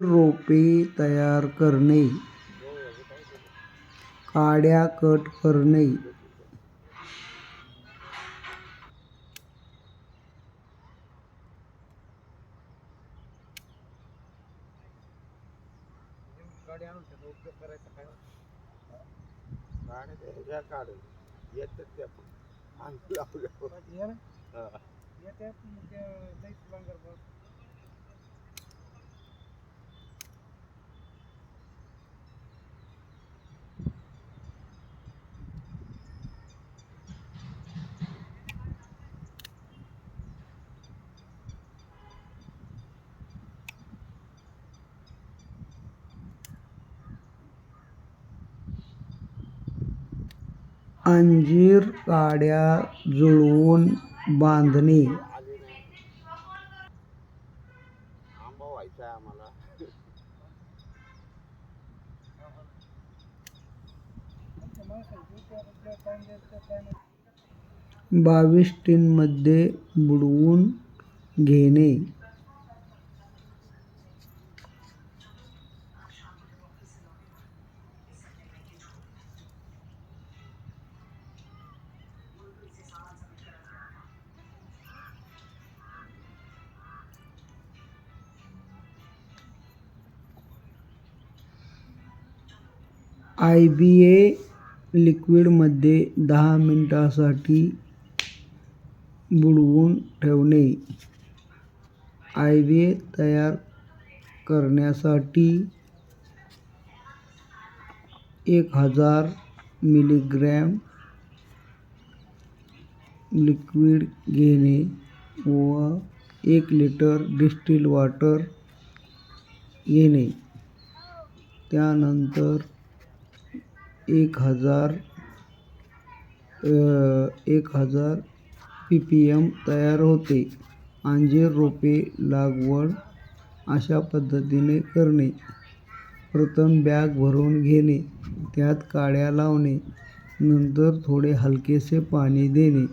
रोपे तयार करणे, काड्या कट करणे, अंजीर काड्या जुळवून बांधणे. बावीस टीनमध्ये बुडवून घेणे. आय बी ए लिक्विडमध्ये दहा मिनटासाठी बुडवून ठेवणे. आय बी ए तयार करण्यासाठी एक हजार मिलीग्रॅम लिक्विड घेणे व एक लिटर डिस्टिल वॉटर घेणे. त्यानंतर एक हजार एक हजार पी पी एम तयार होते. अंजीर रोपे लागवड अशा पद्धतीने करणे. प्रथम बॅग भरून घेणे त्यात काड्या लावणे नंतर थोडे हलकेसे पाणी देणे.